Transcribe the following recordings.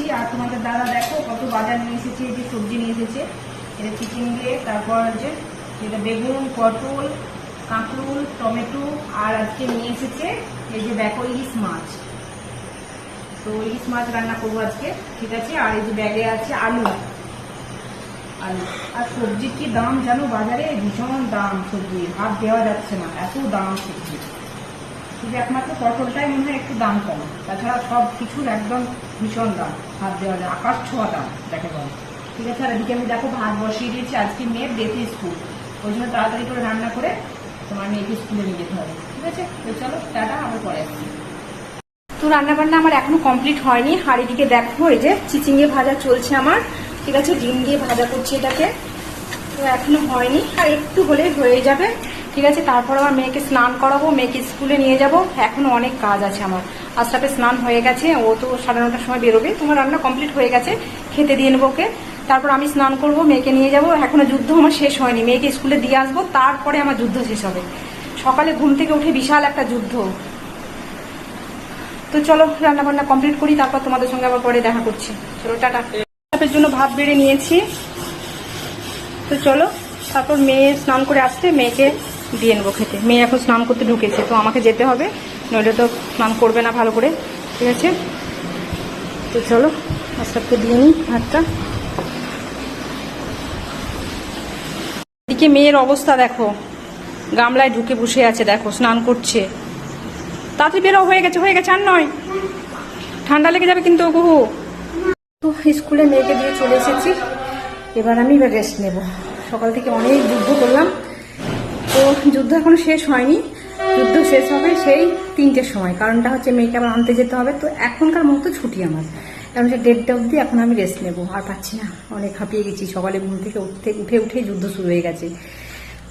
নিয়েছি আর তোমাদের দাদা দেখো কত বাজার নিয়ে এসেছে, এই যে সবজি নিয়ে এসেছে। এটা চিকেন দিয়ে, তারপর যে এটা বেগুন, পটল, কাঁকরুল, টমেটো, আর আজকে নিয়ে এসেছে এই যে দেখো ইলিশ মাছ। তো ইলিশ মাছ রান্না করব আজকে, ঠিক আছে? আর এই যে ব্যাগে আছে আলু। আলু। আর সবজির কি দাম জানো বাজারে? ভীষণ দাম সবজির হাত দেওয়া যাচ্ছে না, এত দাম সবজি। শুধু একমাত্র পটলটাই মনে হয় একটু দাম কম। তাছাড়া সব কিছুর একদম ভীষণ দাম। হাত দেওয়া যায় আকাশ ছোঁয়া দাম দেখে বলে। ঠিক আছে, আর এদিকে আমি দেখো ভাত বসিয়ে দিয়েছি আজকে মেয়ের বেতে স্কুল। ওই জন্য তাড়াতাড়ি করে রান্না করে তোমার মেয়েকে স্কুলে নিয়ে যেতে হবে। ঠিক আছে? তো চলো, টাটা আবার পরে আসছি। তো রান্না বান্না আমার এখনও কমপ্লিট হয়নি। এদিকে দেখো, এই যে চিচিঙ্গে ভাজা চলছে আমার। ঠিক আছে, ডিম দিয়ে ভাজা করছি এটাকে। তো এখনও হয়নি। আর একটু হলেই হয়ে যাবে। ঠিক আছে? তারপর আমার মেয়েকে স্নান করাবো, মেয়েকে স্কুলে নিয়ে যাব। এখনও অনেক কাজ আছে আমার। আস্তাপে স্নান হয়ে গেছে, ও তো সাড়ে নটার সময় বেরোবে। তোমার রান্না কমপ্লিট হয়ে গেছে, খেতে দিয়ে নেব ওকে। তারপর আমি স্নান করব, মেয়েকে নিয়ে যাব। এখনও যুদ্ধ আমার শেষ হয়নি। মেয়েকে স্কুলে দিয়ে আসব, তারপরে আমার যুদ্ধ শেষ হবে। সকালে ঘুম থেকে উঠে বিশাল একটা যুদ্ধ। তো চলো রান্না বান্না কমপ্লিট করি, তারপর তোমাদের সঙ্গে আবার পরে দেখা করছি। চলো, টাটা। জন্য ভাত বেড়ে নিয়েছি। তো চলো, তারপর মেয়ে স্নান করে আসতে মেয়েকে দিয়ে নেব খেতে। মেয়ে এখন স্নান করতে ঢুকেছে, তো আমাকে যেতে হবে, নইলে তো স্নান করবে না ভালো করে, ঠিক আছে? তো চলো আস্তাবকে দিয়ে নিই ভাতটা। এদিকে মেয়ের অবস্থা দেখো, গামলায় ঢুকে বসে আছে, দেখো, স্নান করছে। তাড়াতাড়ি বেরো, হয়ে গেছে হয়ে গেছে, আর নয়। ঠান্ডা লেগে যাবে কিন্তু কুহু তো স্কুলে মেয়েকে দিয়ে চলে এসেছি, এবার আমি এবার রেস্ট নেব। সকাল থেকে অনেক যুদ্ধ করলাম। তো যুদ্ধ এখনও শেষ হয়নি। যুদ্ধ শেষ হবে সেই তিনটের সময়। কারণটা হচ্ছে মেয়েকে আবার আনতে যেতে হবে। তো এখনকার মতো ছুটি আমার। কারণ যে দেড়টা অবধি এখন আমি রেস্ট নেব। আর পাচ্ছি না। অনেক হাঁপিয়ে গেছি। সকালে ঘুম থেকে উঠতে, উঠে উঠেই যুদ্ধ শুরু হয়ে গেছে।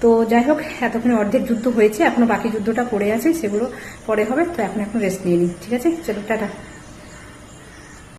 তো যাই হোক, এতক্ষণে অর্ধেক যুদ্ধ হয়েছে। এখনও বাকি যুদ্ধটা পড়ে আছে। সেগুলো পরে হবে। তো এখন এখন রেস্ট নিয়ে নিই। ঠিক আছে? চলো, টাটা।